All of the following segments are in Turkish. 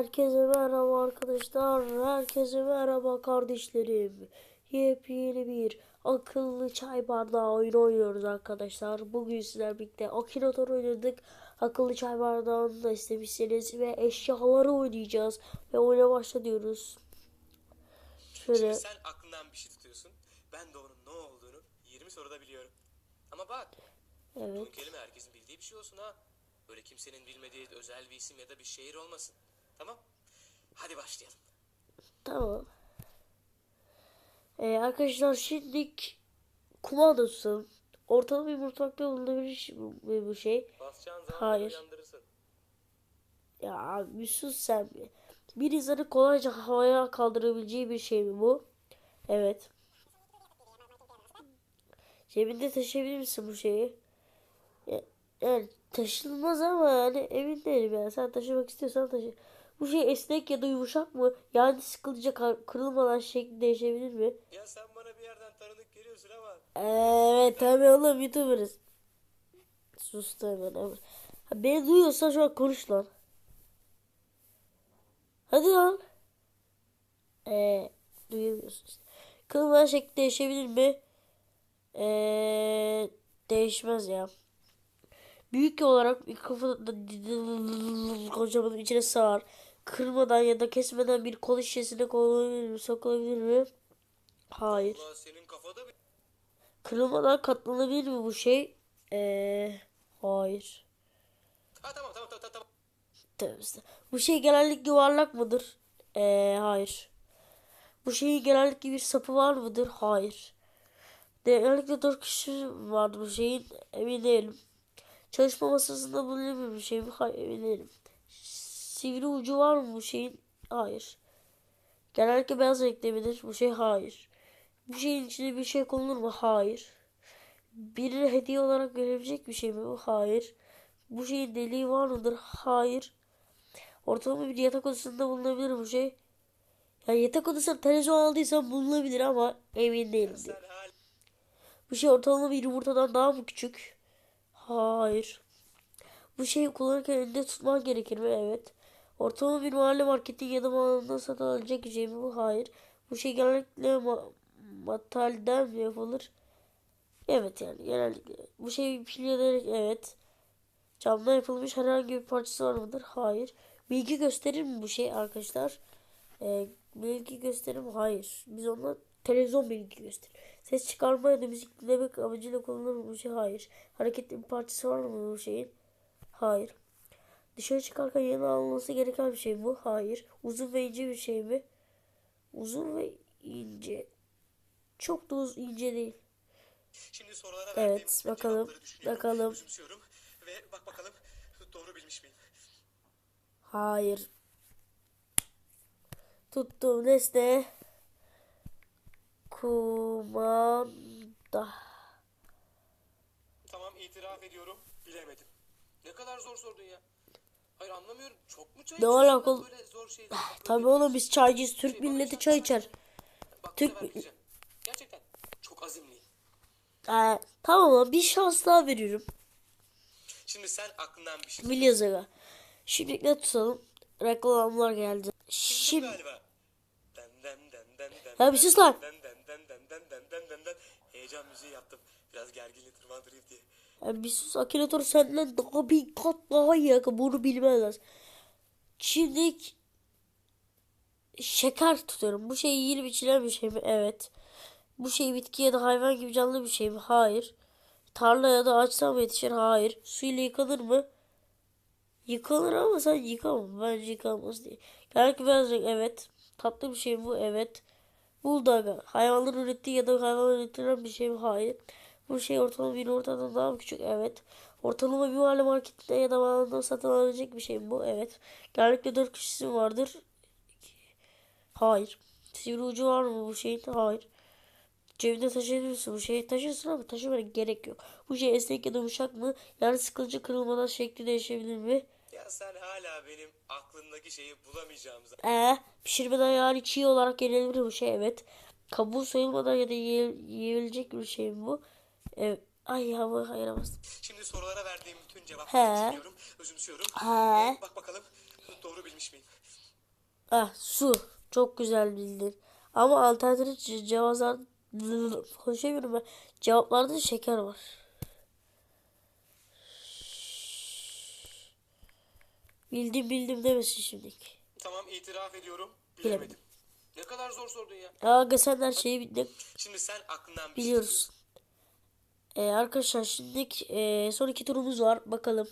Herkese merhaba arkadaşlar. Herkese merhaba kardeşlerim. Yepyeni bir akıllı çay bardağı oyunu oynuyoruz arkadaşlar. Bugün sizlerle birlikte Akinator oynadık. Akıllı çay bardağını da istemişsiniz ve eşyaları oynayacağız. Ve oyuna başlıyoruz. Şöyle Şimdi sen aklından bir şey tutuyorsun. Ben de onun ne olduğunu 20 soruda biliyorum. Ama bak bu evet. kelime herkesin bildiği bir şey olsun ha. Böyle kimsenin bilmediği özel bir isim ya da bir şehir olmasın. Tamam? Hadi başlayalım. Tamam. Ee, arkadaşlar şimdi kumanda tutalım. Ortalama bir mutfakta bulunabilir bu, bu şey. Basacağın zaman Hayır. Ya bir sus sen bir. Bir insanı kolayca havaya kaldırabileceği bir şey mi bu? Evet. Cebinde taşıyabilir misin bu şeyi? Ya- Yani taşınmaz ama yani emin değilim yani. Sen taşımak istiyorsan taşı. Bu şey esnek ya da yumuşak mı? Yani sıkılınca kırılmadan şekli değişebilir mi? Ya sen bana bir yerden tanıdık geliyorsun ama. Evet tabii oğlum YouTuber'ız. Sus hemen hemen. Ha, beni duyuyorsan şu an konuş lan. Hadi lan. Eee duyamıyorsun işte. Kılman şekli değişebilir mi? Eee değişmez ya. Büyük olarak kafada kocaman içine sığar. Kırmadan ya da kesmeden bir kol şişesine konulabilir mi? Sokulabilir mi? Hayır. Bir... Kırılmadan katlanabilir mi bu şey? Eee hayır. Ha tamam tamam tamam tamam. Tövbe estağfurullah. Bu şey genellikle yuvarlak mıdır? Eee hayır. Bu şeyin genellikle bir sapı var mıdır? Hayır. Genellikle dört kişi vardı bu şeyin. Emin değilim. Çalışma masasında bulunuyor bir şey mi? Hayır emin değilim. Sivri ucu var mı bu şeyin? Hayır. Genellikle beyaz renkte midir? Bu şey hayır. Bu şeyin içine bir şey konulur mu? Hayır. Birine hediye olarak verilebilecek bir şey mi bu? Hayır. Bu şeyin deliği var mıdır? Hayır. Ortalama bir yatak odasında bulunabilir bu şey. Yani yatak odasına televizyon aldıysan bulunabilir ama emin değilim. Bu şey ortalama bir yumurtadan daha mı küçük? Hayır. Bu şeyi kullanırken elinde tutman gerekir mi? Evet. Ortalama bir mahalle marketi ya da mağazadan satın alacak bir şey mi bu? Hayır. Bu şey genellikle ma metalden mi yapılır? Evet yani genellikle. Bu şey pil ya da evet. Camdan yapılmış herhangi bir parçası var mıdır? Hayır. Bilgi gösterir mi bu şey arkadaşlar? Ee, bilgi gösterir mi? Hayır. Biz ona televizyon bilgi gösterir. Ses çıkarma ya da müzik dinlemek amacıyla kullanılır mı bu şey? Hayır. Hareketli bir parçası var mı bu şeyin? Hayır. Dışarı çıkarken yanına alınması gereken bir şey mi? Hayır. Uzun ve ince bir şey mi? Uzun ve ince. Çok da uz ince değil. Şimdi sorulara Evet, bakalım, bakalım. Ve bak bakalım doğru bilmiş miyim? Hayır. Tuttuğum nesne kumanda. Tamam itiraf ediyorum. Bilemedim. Ne kadar zor sordun ya. Hayır anlamıyorum. Çok mu çay Ne alaka oğlum? Böyle zor şeyler. Ah, tabii oğlum biz çaycıyız. Şey, Türk şey, milleti çay içer. Bak, Türk mi... Gerçekten çok azimliyim. Ee, tamam ama bir şans daha veriyorum. Şimdi sen aklından bir şey. Biliyoruz aga. Şimdi ne tutalım? Reklamlar geldi. Şimdi... Ya bir sus lan. Heyecan müziği yaptım. Biraz gerginliği tırmandırayım diye. Ya bir sus Akinator senden daha bir kat daha iyi aga bunu bilmez. Şimdi şeker tutuyorum. Bu şey yiyilip içilen bir şey mi? Evet. Bu şey bitki ya da hayvan gibi canlı bir şey mi? Hayır. Tarla ya da ağaçtan mı yetişir? Hayır. Suyla yıkanır mı? Yıkanır ama sen yıkamam. Bence yıkanmaz diye. Beyaz renk. Evet. Tatlı bir şey mi bu? Evet. Buldaga. Hayvanların ürettiği ya da hayvanlar üretilen bir şey mi? Hayır. Bu şey ortalama bir ortadan daha mı küçük? Evet. Ortalama bir mahalle marketinde ya da mağazadan satın alabilecek bir şey mi bu? Evet. Genellikle dört kişisi mi vardır? Hayır. Sivri ucu var mı bu şeyin? Hayır. Cebinde taşıyabilir misin bu şeyi? Taşırsın ama taşımana gerek yok. Bu şey esnek ya da yumuşak mı? Yani sıkılıcı kırılmadan şekli değişebilir mi? Ya sen hala benim aklımdaki şeyi bulamayacağım zaten. Ee, pişirmeden yani çiğ olarak yenilebilir bu şey evet. Kabuğu soyulmadan ya da yiye- yiyebilecek bir şey mi bu? Evet. Ay hava hayıramaz. Şimdi sorulara verdiğim bütün cevapları He. düşünüyorum, özümsüyorum. He. Ve bak bakalım doğru bilmiş miyim? Ah su. Çok güzel bildin. Ama alternatif ce- cevaplar konuşamıyorum ben. Cevaplarda şeker var. Bildim bildim demesin şimdiki. Tamam itiraf ediyorum. Bilemedim. Bilemedim. Ne kadar zor sordun ya. Aga sen her şeyi bildin. Şimdi sen aklından bir şey Ee, arkadaşlar şimdi e, son iki turumuz var. Bakalım.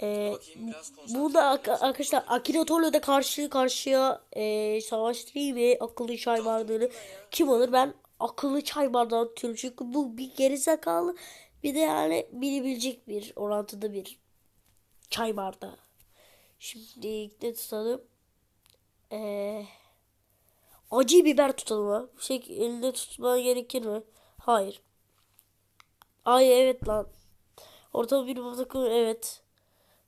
Konsantre burada arkadaşlar Akira Tory'de karşı karşıya e, savaştırayım ve akıllı çay bardağını kim alır? Ben akıllı çay bardağı tutuyorum çünkü bu bir gerizekalı bir de yani bilebilecek bir orantıda bir çay bardağı. Şimdi ne tutalım? Ee, acı biber tutalım ha. Şey elinde tutman gerekir mi? Hayır. Ay evet lan. Orta bir bakım evet.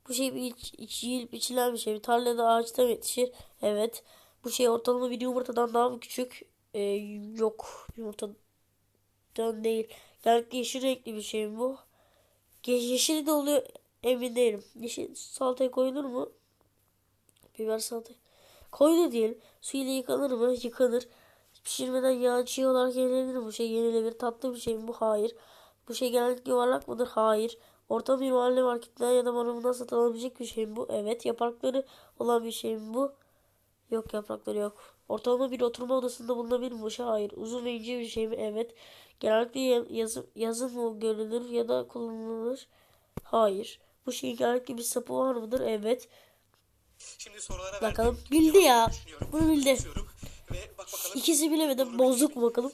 Bu şey bir iç, iç, yiyilip içilen bir şey. Bir tarlada ağaçta yetişir? Evet. Bu şey ortalama bir yumurtadan daha mı küçük? Ee, yok. Yumurtadan değil. Genellikle yeşil renkli bir şey bu? Ye- Yeşili de oluyor emin değilim. Yeşil salataya koyulur mu? Biber salataya. Koyulur diyelim. Suyla yıkanır mı? Yıkanır. Pişirmeden yağ çiğ olarak yenilebilir mi? Bu şey yenilebilir. Tatlı bir şey mi bu? Hayır. Bu şey genellikle yuvarlak mıdır? Hayır. Orta bir mahalle marketten ya da manavından satılabilecek bir şey mi bu? Evet. Yaprakları olan bir şey mi bu? Yok yaprakları yok. Ortalama bir oturma odasında bulunabilir mi şey? Hayır. Uzun ve ince bir şey mi? Evet. Genellikle ya- yazın, mı görülür ya da kullanılır? Hayır. Bu şeyin genellikle bir sapı var mıdır? Evet. Şimdi sorulara Bakalım. Bildi ya. Bunu bildi. İkisi bilemedi. Bozduk mu bakalım?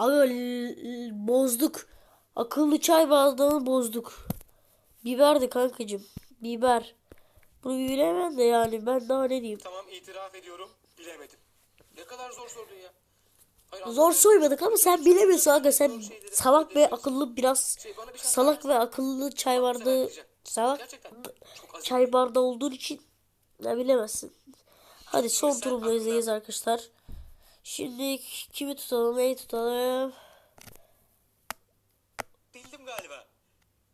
Abi bozduk. Akıllı çay bardağını bozduk. Biberdi kankacım. Biber. Bunu bilemem de yani ben daha ne diyeyim. Tamam itiraf ediyorum. Bilemedim. Ne kadar zor sordun ya. Hayır, Zor soymadık ama sen bilemiyorsun aga sen salak ve akıllı biraz Şey, bir şans salak ve akıllı çay bardağı salak çay bardağı olduğun için ne bilemezsin. Hadi son sen turumdayız arkadaşlar. Şimdi kimi tutalım neyi tutalım? Bildim galiba.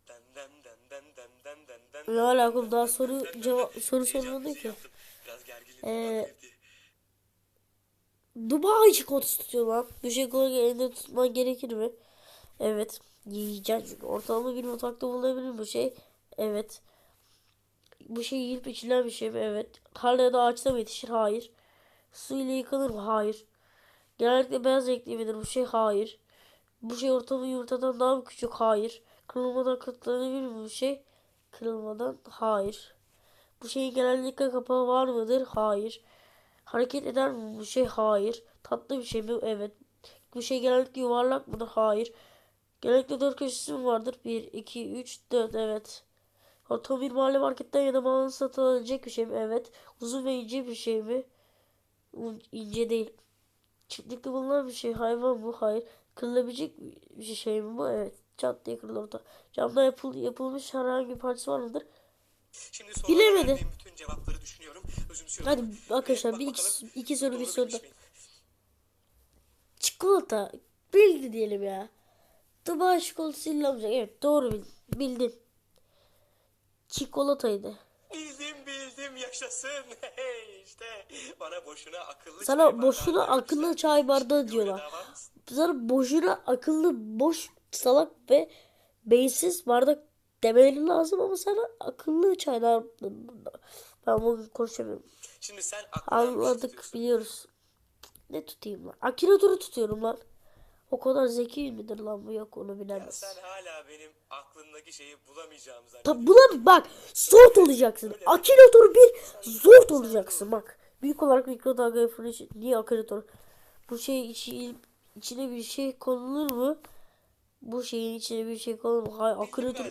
Den den den den den den den den. Ne alaka daha soru cevap soru sormadı ki. yaptım. Biraz gerginlik Ee. Dubai çikolatası tutuyor lan. Bir şey koyarken elinde tutman gerekir mi? Evet. Yiyeceğim çünkü. Ortalama bir mutfakta bulunabilir bu şey? Evet. Bu şey yiyip içilen bir şey mi? Evet. Tarlaya da ağaçta mı yetişir? Hayır. Su ile yıkanır mı? Hayır. Genellikle beyaz renkli midir bu şey? Hayır. Bu şey ortalama yumurtadan daha mı küçük? Hayır. Kırılmadan katlanabilir mi bu şey? Kırılmadan? Hayır. Bu şeyin genellikle kapağı var mıdır? Hayır. Hareket eder mi bu şey? Hayır. Tatlı bir şey mi? Evet. Bu şey genellikle yuvarlak mıdır? Hayır. Genellikle dört köşesi mi vardır? 1, 2, 3, 4. Evet. Bir mahalle marketten ya da mağazada satılabilecek bir şey mi? Evet. Uzun ve ince bir şey mi? İnce değil. Çiftlikte bulunan bir şey. Hayvan bu. Hayır. Kırılabilecek bir şey mi bu? Evet. Çat diye kırılır. Camdan yapıl yapılmış herhangi bir parçası var mıdır? Şimdi sorulara bilemedi. verdiğim bütün cevapları düşünüyorum. Hadi arkadaşlar Bak bir bakalım, iki, iki soru bir soru da. Çikolata. Bildi diyelim ya. Dubai çikolatası illamayacak. Evet doğru bildin. Bildin. Çikolataydı. Bildim bildim yaşasın. Hey işte bana boşuna akıllı Sana boşuna akıllı çay bardağı diyorlar. Sana boşuna akıllı boş salak ve beyinsiz bardak demeleri lazım ama sana akıllı çaylar ben bugün konuşamıyorum. Şimdi sen şey Anladık biliyoruz. Ne tutayım lan? Akinator'u tutuyorum lan. O kadar zeki midir lan bu yok onu Ya bilemez. sen hala benim aklımdaki şeyi bulamayacağımı zannediyorsun. Buna bak zort olacaksın. Akinator bir zort olacaksın bak. Büyük olarak mikrodalga fırış niye akinator? Bu şey içi, içine bir şey konulur mu? Bu şeyin içine bir şey konulur mu? Hayır akinator.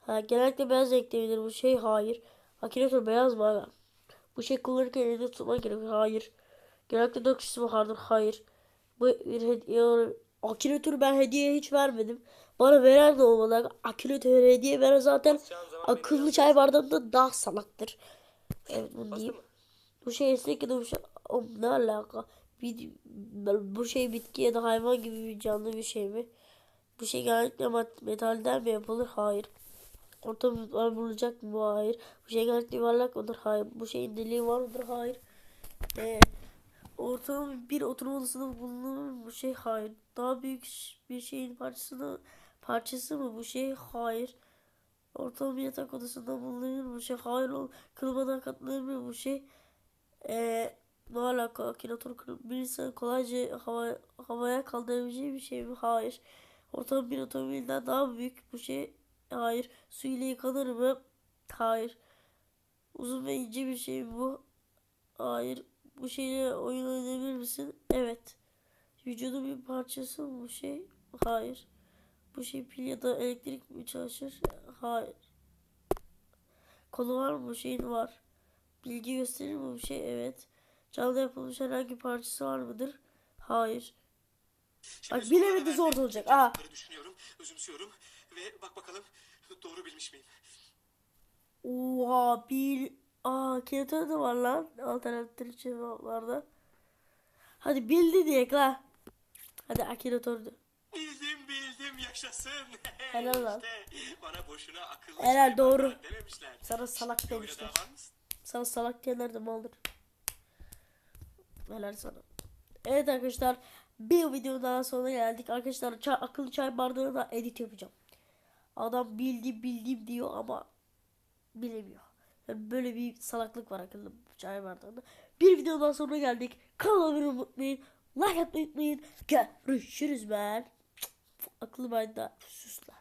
Ha, genellikle beyaz midir bu şey? Hayır. Akinator beyaz mı aga? Bu şey kullanırken elinde tutman gerekiyor. Hayır. Genellikle dört kişisi vardır. Hayır. Bu hediye. Akinator'u ben hediye hiç vermedim. Bana veren de olmalı. Akinator hediye veren zaten akıllı çay bardağında daha salaktır. Evet bunu diyeyim. Bu şey esnek da bu şey... Ne alaka? Bir, bu şey bitki ya da hayvan gibi bir canlı bir şey mi? Bu şey genellikle metalden mi yapılır? Hayır. Ortamı var bulacak mı? Hayır. Bu şeyin genellikle yuvarlak mıdır? Hayır. Bu şeyin deliği var mıdır? Hayır. Ee, ortamın bir oturma odasında bulunur? Bu şey hayır. Daha büyük bir şeyin parçasını parçası mı? Bu şey hayır. Ortamın bir yatak odasında bulunur mu? Bu şey hayır. ol- Kırılmadan katlanır mı? Bu şey ee, ne alaka? Akinator bir insan kolayca hava, havaya kaldırabileceği bir şey mi? Hayır. Ortam bir otomobilden daha büyük. Bu şey hayır. Su ile yıkanır mı? Hayır. Uzun ve ince bir şey mi bu? Hayır. Bu şeyle oyun oynayabilir misin? Evet. Vücudun bir parçası mı bu şey? Hayır. Bu şey pil ya da elektrik mi çalışır? Hayır. Kolu var mı? Bu şeyin var. Bilgi gösterir mi bu şey? Evet. Canlı yapılmış herhangi bir parçası var mıdır? Hayır. Bak bilemedi zor olacak. Aa. düşünüyorum, özümsüyorum ve bak bakalım doğru bilmiş miyim? Oha bil. Aa Keto da var lan. Alternatif cevaplarda. Hadi bildi diye la. Hadi Akinator'du. Bildim bildim yaşasın. Helal lan. İşte bana boşuna akıllı Helal, şey doğru. Sana salak demişler. Sana salak diyenler de maldır. Helal sana. Evet arkadaşlar. Bir video daha sonuna geldik. Arkadaşlar çay, akıllı çay bardağına da edit yapacağım. Adam bildim bildim diyor ama bilemiyor. Böyle bir salaklık var akıllı çay bardağında. Bir videodan sonra geldik. Kanala abone unutmayın. Like atmayı unutmayın. Görüşürüz ben. Akıllı bardağ. Sus lan.